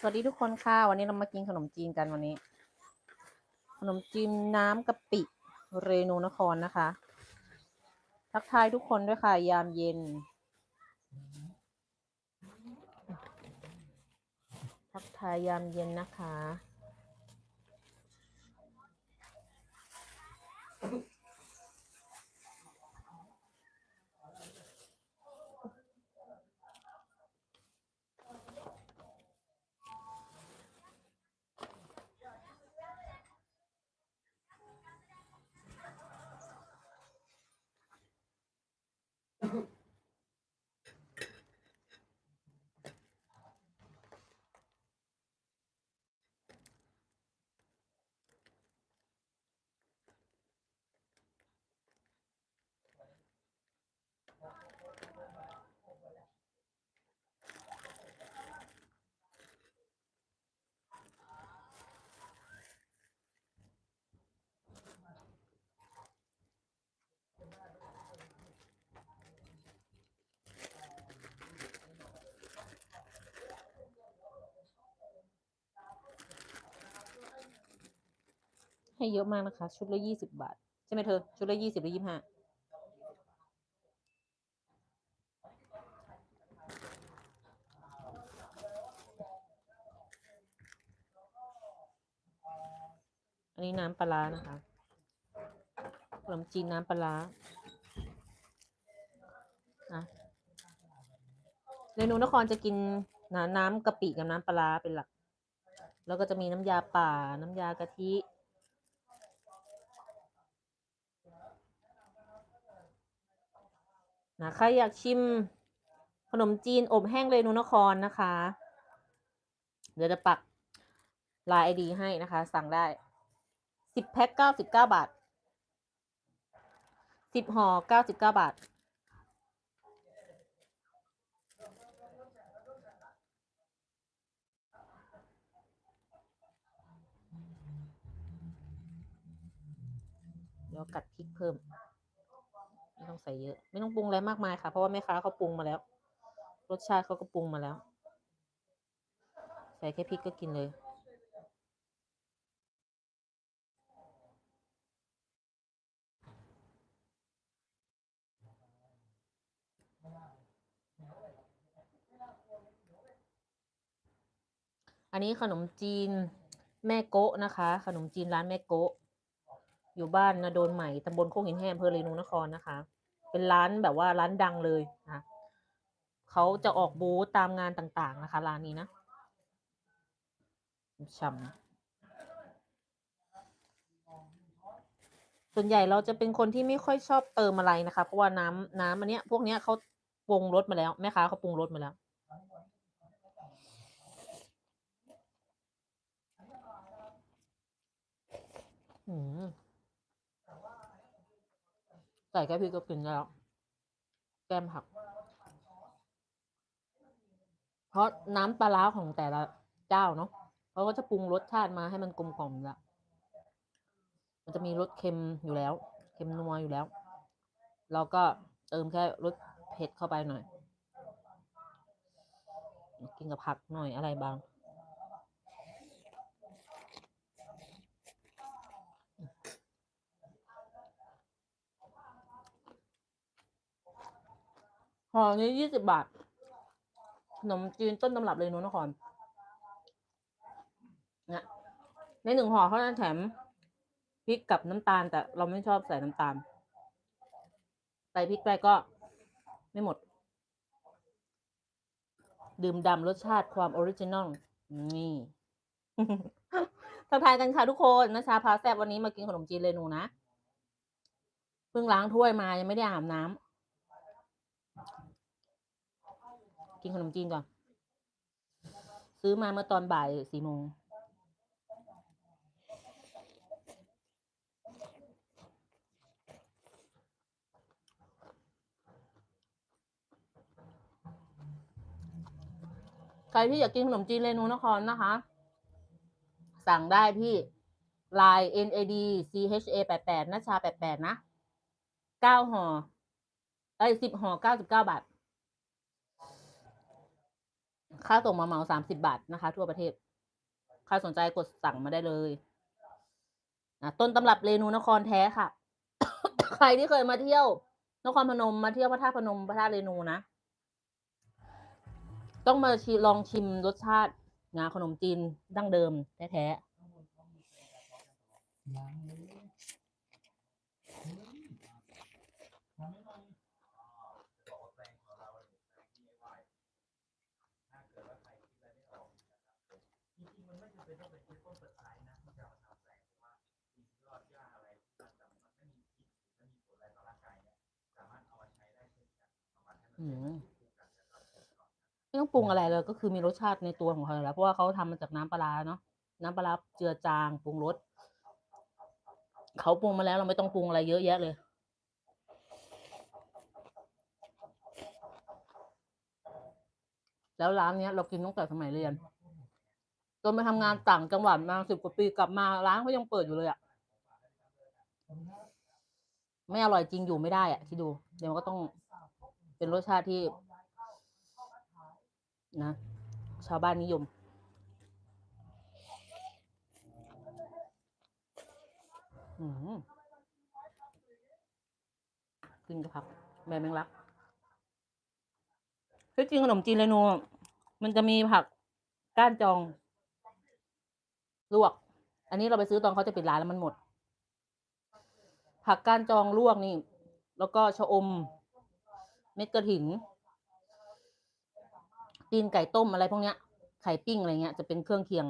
สวัสดีทุกคนค่ะ วันนี้เรามากินขนมจีนกันวันนี้ ขนมจีนน้ำกะปิเรนูนครนะคะ ทักทายทุกคนด้วยค่ะ ยามเย็น ทักทายยามเย็นนะคะ ให้เยอะมากนะคะ ชุดละยี่สิบบาท ใช่ไหมเธอ ชุดละยี่สิบหรือยี่ห้าอันนี้น้ำปลานะคะขนมจีนน้ำปลาร้านะเรนูนครจะกินน้ำกะปิกับน้ำปลาเป็นหลัก แล้วก็จะมีน้ำยาป่า น้ำยากะทิ นะใครอยากชิมขนมจีนอบแห้งเรนูนครนะคะ เดี๋ยวจะปักลายไอดีให้นะคะ สั่งได้สิบแพ็คเก้าสิบเก้าบาทสิบห่อเก้าสิบเก้าบาท เดี๋ยวกัดพริกเพิ่ม ไม่ต้องใส่เยอะ ไม่ต้องปรุงอะไรมากมายค่ะ เพราะว่าแม่ค้าเขาปรุงมาแล้ว รสชาติเขาก็ปรุงมาแล้ว ใส่แค่พริกก็กินเลย อันนี้ขนมจีนแม่โกะนะคะ ขนมจีนร้านแม่โกะ อยู่บ้านนาโดนใหม่ตำบลโคกหินแห้งอำเภอเรนูนครนะคะ เป็นร้านแบบว่าร้านดังเลยนะเขาจะออกบูธตามงานต่างๆนะคะ ร้านนี้นะช่ำส่วนใหญ่เราจะเป็นคนที่ไม่ค่อยชอบเติมอะไรนะคะ เพราะว่าน้ำน้ำอันเนี้ย พวกเนี้ยเขาปรุงรสมาแล้วแม่ค้าเขาปรุงรสมาแล้วอืม ใส่แค่พริกก็กินแล้ว แก้มผัก เพราะน้ำปลาร้าของแต่ละเจ้าเนาะเขาก็จะปรุงรสชาติมาให้มันกลมกล่อมละมันจะมีรสเค็มอยู่แล้ว เค็มนัวอยู่แล้ว เราก็เติมแค่รสเผ็ดเข้าไปหน่อย กินกับผักหน่อยอะไรบาง ห่อนี้ยี่สิบบาท ขนมจีนต้นตำรับเลยนุนครเนี่ยในหนึ่งห่อเขาจะแถมพริกกับน้ำตาล แต่เราไม่ชอบใส่น้ำตาล ใส่พริกไปก็ไม่หมด ดื่มดำรสชาติความออริจินอลนี่ทักทายกันค่ะทุกคนนะชาพาแซบวันนี้มากินขนมจีนเรนูนะ เพิ่งล้างถ้วยมายังไม่ได้อาบน้ำ กินขนมจีนก่อน ซื้อมาเมื่อตอนบ่ายสี่โมงใครที่อยากกินขนมจีนเรนูนครนะคะ สั่งได้ที่ Line NAD CHA 88นัชชา 88 นะเก้าห่อเอ้ยสิบห่อเก้าสิบเก้าบาท ค่าส่งมาเหมาสามสิบาทนะคะ ทั่วประเทศ ใครสนใจกดสั่งมาได้เลยนะต้นตำรับเรนูนครแท้ค่ะ ใครที่เคยมาเที่ยว นครพนมมาเที่ยวพระธาตุพนมพระธาตุเรนูนะ ต้องมาลองชิมรสชาติงาขนมจีนดั้งเดิมแท้ๆ ไม่ต้องปรุงอะไรเลยก็คือมีรสชาติในตัวของเขาอยู่แล้ว เพราะว่าเขาทำมาจากน้ำปลาเนาะน้ำปลาเจือจางปรุงรสเขาปรุงมาแล้วเราไม่ต้องปรุงอะไรเยอะแยะเลยแล้วร้านเนี้ยเรากินตั้งแต่สมัยเรียนจนไปทำงานต่างจังหวัดมาสิบกว่าปีกลับมาร้านเขายังเปิดอยู่เลยอะ่ะไม่อร่อยจริงอยู่ไม่ได้อะ่ะคิดดู เดี๋ยวมันก็ต้อง เป็นรสชาติที่นะ ชาวบ้านนิยม อืมกินกับผักแม่แมงลักคือจริงขนมจีนเรนูมันจะมีผักก้านจอง ลวก อันนี้เราไปซื้อตอนเขาจะปิดร้านแล้วมันหมด ผักก้านจองลวกนี่ แล้วก็ชะอม เม็ดกระถิ่นตีนไก่ต้มอะไรพวกเนี้ย ไข่ปิ้งอะไรเงี้ยจะเป็นเครื่องเคียง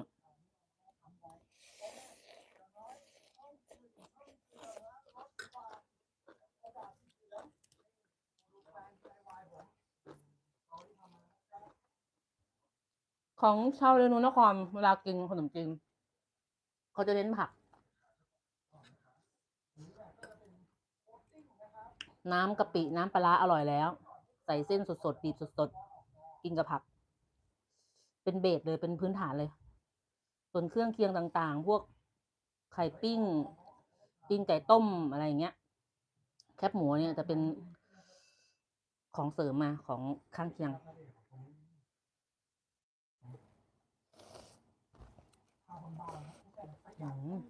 ของชาวเรนูนครเวลากินขนมจีนเขาจะเน้นผัก น้ำกะปิน้ำปลาร้าอร่อยแล้ว ใส่เส้นสดๆบีบสดๆกินกับผัก เป็นเบสเลยเป็นพื้นฐานเลย ส่วนเครื่องเคียงต่างๆ พวกไข่ปิ้งตีนไก่ต้มอะไรอย่างเงี้ย แคบหมูเนี่ยจะเป็นของเสริมมาของข้างเคียง อืมอืมอืม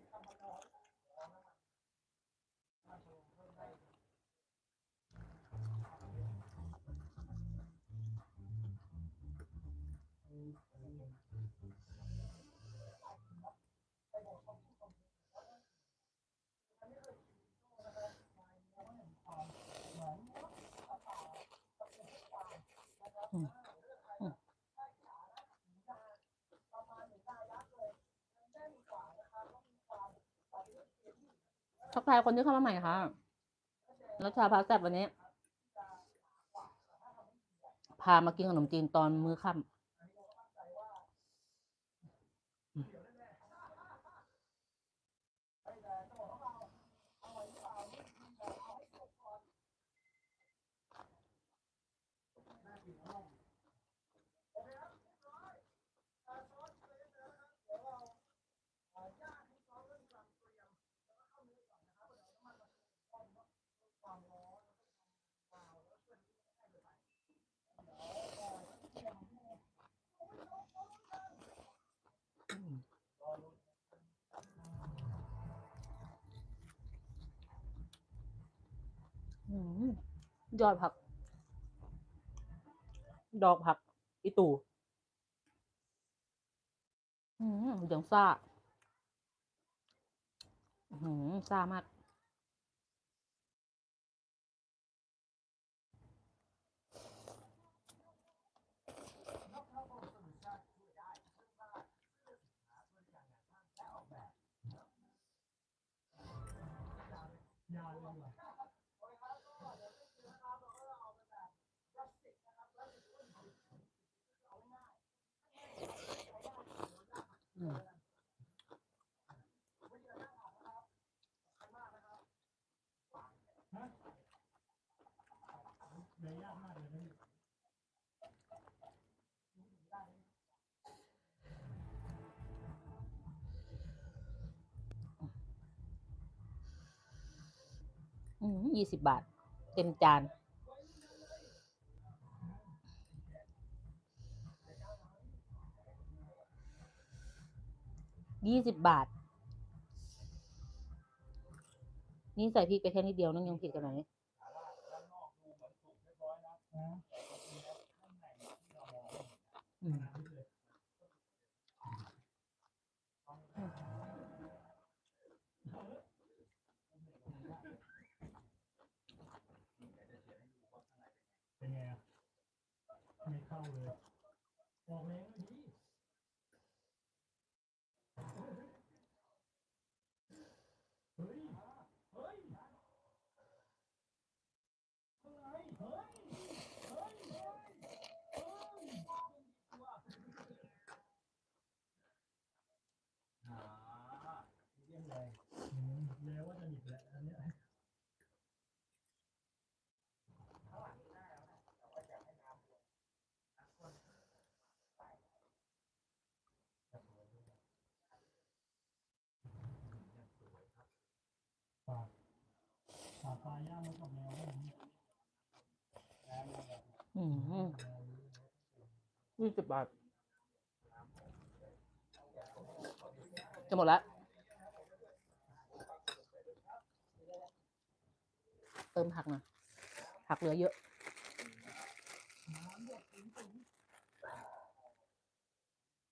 ทักทายคนที่เข้ามาใหม่ค่ะรัชชาพาแซ่บวันนี้ พามากินขนมจีนตอนมื้อค่ำอืมอืม ยอดผัก ดอกผัก อีตู่อืมอย่างซ่า อืมซ่ามาก ยี่สิบบาท เต็มจาน ยี่สิบบาท นี่ใส่พริกไปแค่นิดเดียวนั่นยังผิดกันไหนอืม ไม่เข้าเลยออกแรงเลยเฮ้ย เฮ้ย เฮ้ย เฮ้ย เฮ้ย เฮ้ย เฮ้ยอ่าเยี่ยมเลยอืมแล้วว่าจะหยิบแหละอันเนี้ย ปากปากปลาย่างมันกับแมวได้ไหม อืมยี่สิบบาท จะหมดแล้วเติมผักหน่อยผักเหลือเยอะ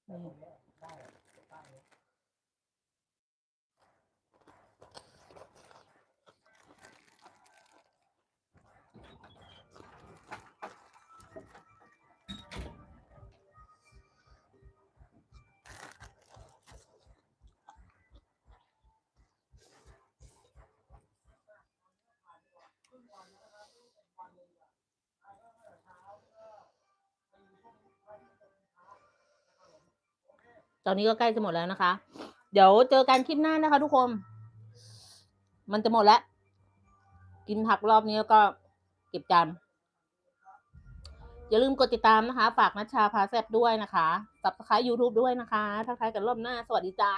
นี่ ตอนนี้ก็ใกล้จะหมดแล้วนะคะ เดี๋ยวเจอกันคลิปหน้านะคะ ทุกคน มันจะหมดแล้ว กินผักรอบนี้แล้วก็เก็บจานอย่าลืมกดติดตามนะคะ ฝากนัชชาพาแซบด้วยนะคะ สับสไครต์ยูทูบด้วยนะคะ ทักทายกันรอบหน้า สวัสดีจ้า